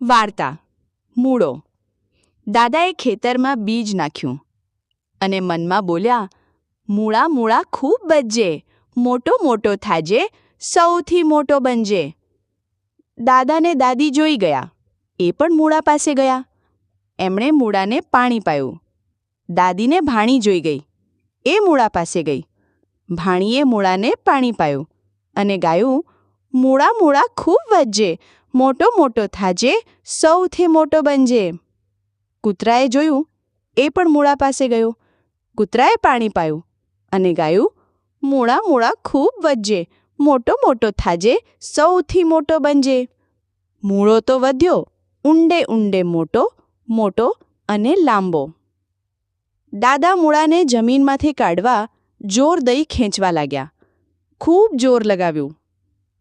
વાર્તા. મૂળો. દાદાએ ખેતરમાં બીજ નાખ્યું અને મનમાં બોલ્યા, મૂળા મૂળા ખૂબ બચજે. મોટો મોટો થાજે, સૌથી મોટો બનજે. દાદાને દાદી જોઈ ગયા. એ પણ મૂળા પાસે ગયા. એમણે મૂળાને પાણી પાયું. દાદીને ભાણી જોઈ ગઈ. એ મૂળા પાસે ગઈ. ભાણીએ મૂળાને પાણી પાયું અને ગાયું, મૂળા મૂળા ખૂબ વધજે મોટો મોટો થાજે, સૌથી મોટો બનજે. કૂતરાએ જોયું, એ પણ મૂળા પાસે ગયો. કૂતરાએ પાણી પાયું અને ગાયું, મૂળા મૂળા ખૂબ વધજે, મોટો મોટો થાજે, સૌથી મોટો બનજે. મૂળો તો વધ્યો, ઊંડે ઊંડે મોટો મોટો અને લાંબો. દાદા મૂળાને જમીનમાંથી કાઢવા જોર દઈ ખેંચવા લાગ્યા. ખૂબ જોર લગાવ્યું.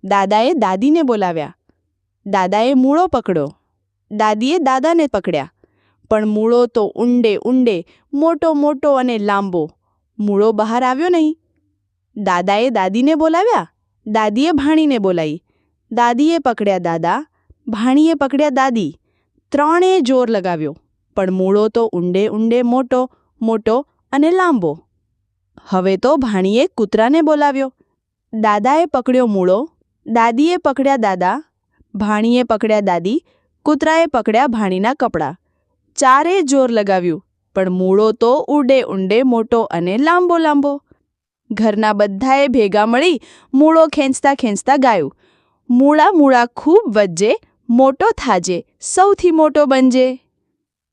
દાદાએ દાદીને બોલાવ્યા. દાદાએ મૂળો પકડ્યો. દાદીએ દાદાને પકડ્યા. પણ મૂળો તો ઊંડે ઊંડે, મોટો મોટો અને લાંબો. મૂળો બહાર આવ્યો નહીં. દાદાએ દાદીને બોલાવ્યા. દાદીએ ભાણીને બોલાવી. દાદીએ પકડ્યા દાદા, ભાણીએ પકડ્યા દાદી. ત્રણેય જોર લગાવ્યો. પણ મૂળો તો ઊંડે ઊંડે મોટો મોટો અને લાંબો. હવે તો ભાણીએ કૂતરાને બોલાવ્યો. દાદાએ પકડ્યો મૂળો. દાદીએ પકડ્યા દાદા ભાણીએ પકડ્યા દાદી, કૂતરાએ પકડ્યા ભાણીના કપડાં. ચારે જોર લગાવ્યું, પણ મૂળો તો ઉડે ઊંડે મોટો અને લાંબો લાંબો. ઘરના બધાએ ભેગા મળી મૂળો ખેંચતા ખેંચતા ગાયું. મૂળા મૂળા ખૂબ વધજે, મોટો થાજે, સૌથી મોટો બનજે.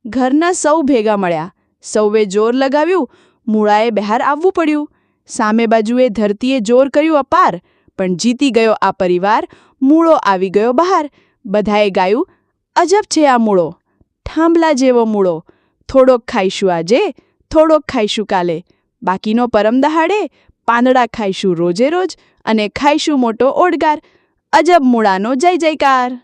ઘરના સૌ ભેગા મળ્યા, સૌએ જોર લગાવ્યું, મૂળાએ બહાર આવવું પડ્યું. સામે બાજુએ ધરતીએ જોર કર્યું અપાર પણ જીતી ગયો આ પરિવાર, મૂળો આવી ગયો બહાર. બધાએ ગાયું, અજબ છે આ મૂળો, થાંભલા જેવો મૂળો. થોડોક ખાઈશું આજે, થોડોક ખાઈશું કાલે. બાકીનો પરમ દહાડે, પાંદડા ખાઈશું રોજે રોજ અને ખાઈશું મોટો ઓડગાર. અજબ મૂળાનો જય જયકાર.